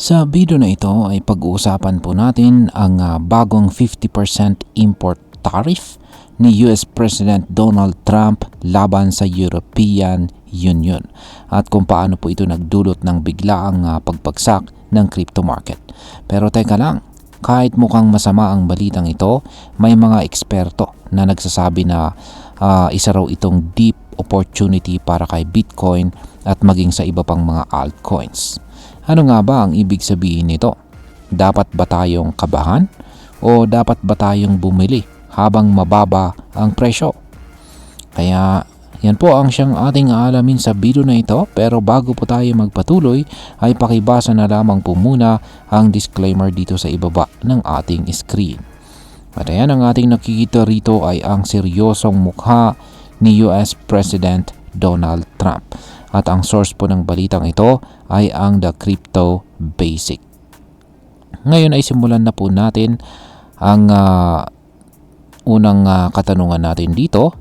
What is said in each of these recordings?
Sa video na ito ay pag-uusapan po natin ang ah, bagong 50% import tariff ni US President Donald Trump laban sa European Union at kung paano po ito nagdulot ng biglaang ah, pagbagsak ng crypto market. Pero teka lang, kahit mukhang masama ang balitang ito, may mga eksperto na nagsasabi na ah, isa raw itong deep opportunity para kay Bitcoin at maging sa iba pang mga altcoins. Ano nga ba ang ibig sabihin nito? Dapat ba tayong kabahan? O dapat ba tayong bumili habang mababa ang presyo? Kaya yan po ang siyang ating aalamin sa video na ito pero bago po tayo magpatuloy ay pakibasa na lamang po muna ang disclaimer dito sa ibaba ng ating screen. At ayan ang ating nakikita rito ay ang seryosong mukha ni US President Donald Trump. At ang source po ng balitang ito ay ang The Crypto Basic. Ngayon ay simulan na po natin ang ah, unang ah, katanungan natin dito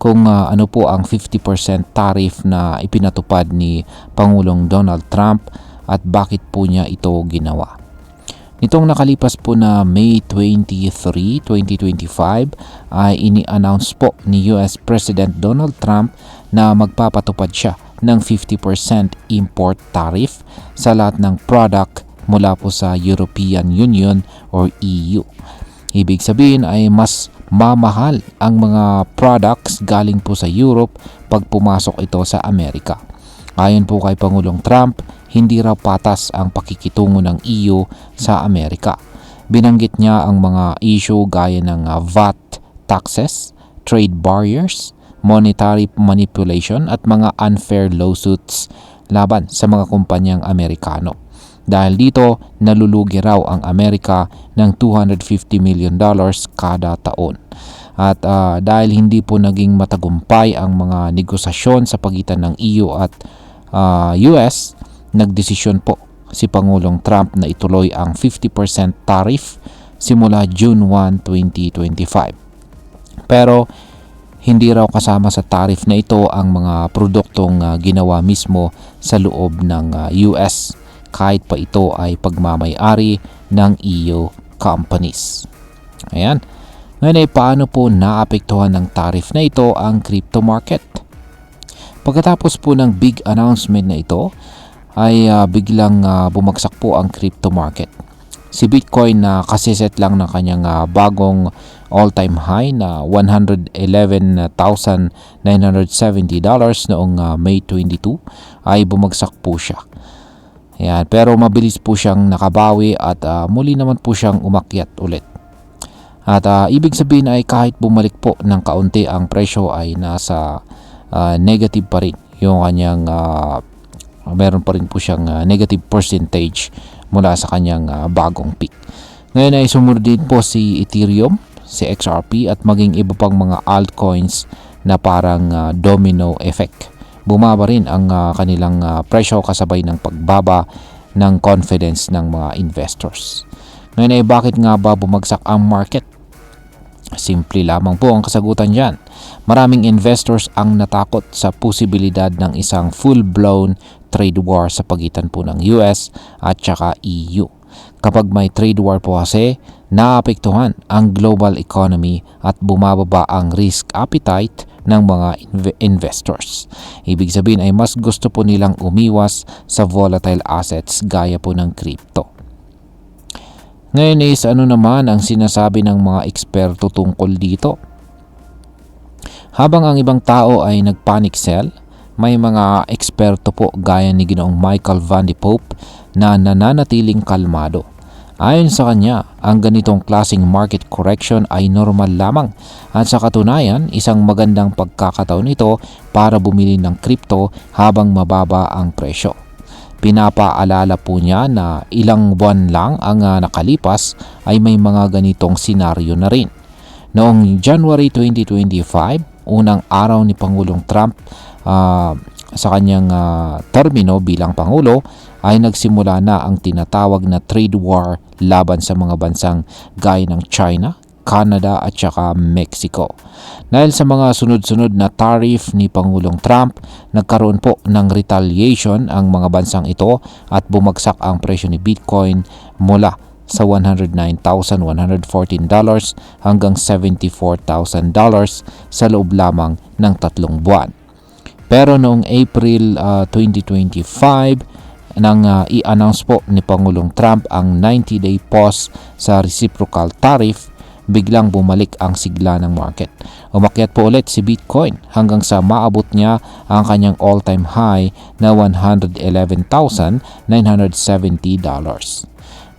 kung ah, ano po ang 50% tariff na ipinatupad ni Pangulong Donald Trump at bakit po niya ito ginawa. Nitong nakalipas po na May 23, 2025 ay ini-announce po ni US President Donald Trump na magpapatupad siya ng 50% import tariff sa lahat ng product mula po sa European Union or EU. Ibig sabihin ay mas mamahal ang mga products galing po sa Europe pag pumasok ito sa Amerika. Ayon po kay Pangulong Trump, hindi raw patas ang pakikitungo ng EU sa Amerika. Binanggit niya ang mga issue gaya ng uh, VAT taxes, trade barriers, monetary manipulation at mga unfair lawsuits laban sa mga kumpanyang Amerikano. Dahil dito, nalulugi raw ang Amerika ng 250 million dollars kada taon. At ah, dahil hindi po naging matagumpay ang mga negosasyon sa pagitan ng EU at ah, US, nagdesisyon po si Pangulong Trump na ituloy ang 50% tariff simula June 1, 2025. Pero hindi raw kasama sa tariff na ito ang mga produktong ah, ginawa mismo sa loob ng ah, US kahit pa ito ay pagmamayari ng EU companies. Ayan. Ngayon ay paano po naapektuhan ng tariff na ito ang crypto market? Pagkatapos po ng big announcement na ito, ay ah, biglang ah, bumagsak po ang crypto market. Si Bitcoin na kasiset lang ng kanyang ah, bagong all-time high na $111,970 noong ah, May 22 ay bumagsak po siya. Ayan, pero mabilis po siyang nakabawi at ah, muli naman po siyang umakyat ulit. At ah, ibig sabihin ay kahit bumalik po ng kaunti ang presyo ay nasa ah, negative pa rin yung kanyang ah, meron pa rin po siyang ah, negative percentage mula sa kanyang ah, bagong peak. Ngayon ay sumunod po si Ethereum, si XRP at maging iba pang mga altcoins na parang ah, domino effect. Bumaba rin ang ah, kanilang ah, presyo kasabay ng pagbaba ng confidence ng mga investors. Ngayon ay bakit nga ba bumagsak ang market? Simple lamang po ang kasagutan dyan. Maraming investors ang natakot sa posibilidad ng isang full-blown trade war sa pagitan po ng US at saka EU. Kapag may trade war po kasi, naapektuhan ang global economy at bumababa ang risk appetite ng mga inv- investors. Ibig sabihin ay mas gusto po nilang umiwas sa volatile assets gaya po ng crypto. Ngayon is ano naman ang sinasabi ng mga eksperto tungkol dito? Habang ang ibang tao ay nagpanic sell, may mga eksperto po gaya ni Ginoong Michael Van de Pope na nananatiling kalmado. Ayon sa kanya, ang ganitong klasing market correction ay normal lamang at sa katunayan, isang magandang pagkakataon ito para bumili ng crypto habang mababa ang presyo. Pinapaalala po niya na ilang buwan lang ang ah, nakalipas ay may mga ganitong senaryo na rin. Noong January 2025, unang araw ni Pangulong Trump ah, sa kanyang ah, termino bilang Pangulo ay nagsimula na ang tinatawag na trade war laban sa mga bansang gaya ng China, Canada at saka Mexico. Dahil sa mga sunod-sunod na tariff ni Pangulong Trump, nagkaroon po ng retaliation ang mga bansang ito at bumagsak ang presyo ni Bitcoin mula sa $109,114 hanggang $74,000 sa loob lamang ng tatlong buwan. Pero noong April uh, 2025, nang uh, i-announce po ni Pangulong Trump ang 90-day pause sa reciprocal tariff, biglang bumalik ang sigla ng market. Umakyat po ulit si Bitcoin hanggang sa maabot niya ang kanyang all-time high na $111,970.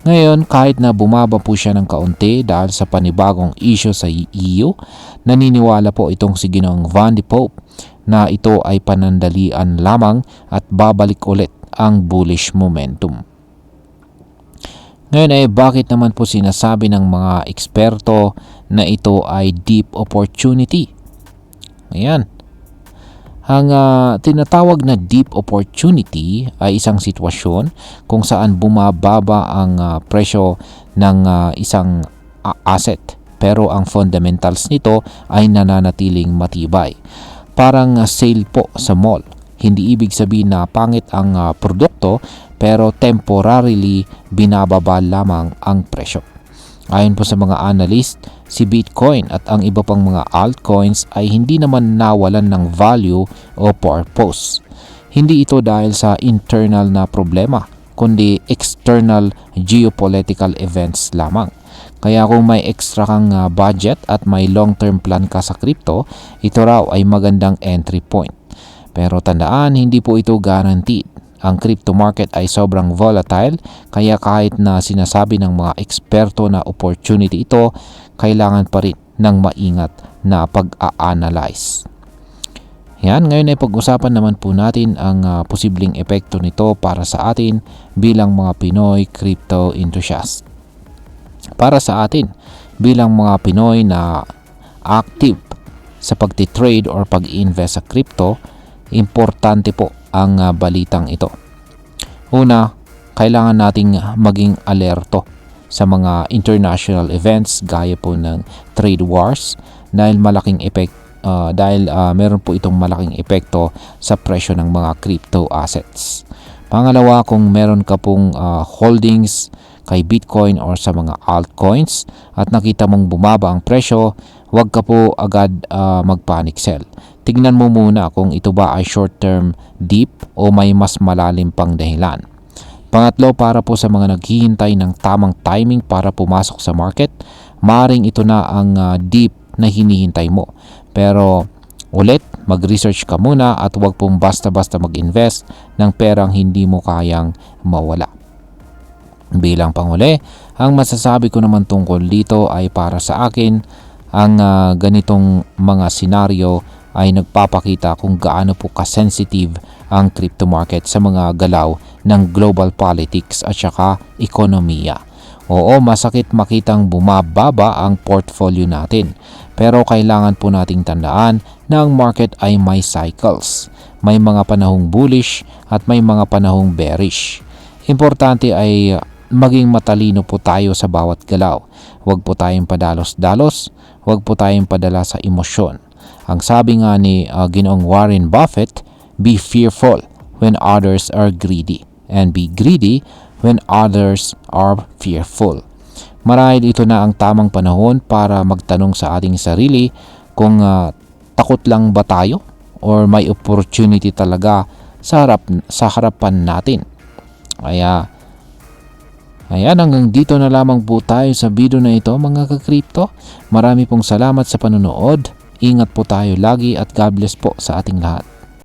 Ngayon, kahit na bumaba po siya ng kaunti dahil sa panibagong issue sa EU, naniniwala po itong si Ginoong Van de Pope na ito ay panandalian lamang at babalik ulit ang bullish momentum. Ngayon ay bakit naman po sinasabi ng mga eksperto na ito ay deep opportunity? Ayan. Ang uh, tinatawag na deep opportunity ay isang sitwasyon kung saan bumababa ang uh, presyo ng uh, isang uh, asset pero ang fundamentals nito ay nananatiling matibay. Parang uh, sale po sa mall. Hindi ibig sabihin na pangit ang uh, produkto pero temporarily binababa lamang ang presyo. Ayon po sa mga analyst, si Bitcoin at ang iba pang mga altcoins ay hindi naman nawalan ng value o purpose. Hindi ito dahil sa internal na problema, kundi external geopolitical events lamang. Kaya kung may extra kang ah, budget at may long-term plan ka sa crypto, ito raw ay magandang entry point. Pero tandaan, hindi po ito guaranteed ang crypto market ay sobrang volatile kaya kahit na sinasabi ng mga eksperto na opportunity ito, kailangan pa rin ng maingat na pag-a-analyze. Yan, ngayon ay pag-usapan naman po natin ang uh, posibleng epekto nito para sa atin bilang mga Pinoy crypto enthusiast. Para sa atin, bilang mga Pinoy na active sa pagtitrade or pag-invest sa crypto, importante po ang uh, balitang ito. Una, kailangan nating maging alerto sa mga international events gaya po ng trade wars dahil malaking effect uh, dahil uh, meron po itong malaking epekto sa presyo ng mga crypto assets. Pangalawa, kung meron ka pong uh, holdings kay Bitcoin or sa mga altcoins at nakita mong bumaba ang presyo, huwag ka po agad uh, mag-panic sell. Tignan mo muna kung ito ba ay short-term deep o may mas malalim pang dahilan. Pangatlo, para po sa mga naghihintay ng tamang timing para pumasok sa market, maring ito na ang uh, deep na hinihintay mo. Pero ulit, mag-research ka muna at huwag pong basta-basta mag-invest ng perang hindi mo kayang mawala. Bilang panguli, ang masasabi ko naman tungkol dito ay para sa akin ang uh, ganitong mga senaryo ay nagpapakita kung gaano po ka-sensitive ang crypto market sa mga galaw ng global politics at saka ekonomiya. Oo, masakit makitang bumababa ang portfolio natin. Pero kailangan po nating tandaan na ang market ay may cycles. May mga panahong bullish at may mga panahong bearish. Importante ay maging matalino po tayo sa bawat galaw. Huwag po tayong padalos-dalos, huwag po tayong padala sa emosyon. Ang sabi nga ni uh, Ginoong Warren Buffett, be fearful when others are greedy and be greedy when others are fearful. Marahil ito na ang tamang panahon para magtanong sa ating sarili kung uh, takot lang ba tayo or may opportunity talaga sa harap sa harapan natin. Kaya Ayan, hanggang dito na lamang po tayo sa video na ito mga kakripto. Marami pong salamat sa panonood. Ingat po tayo lagi at God bless po sa ating lahat.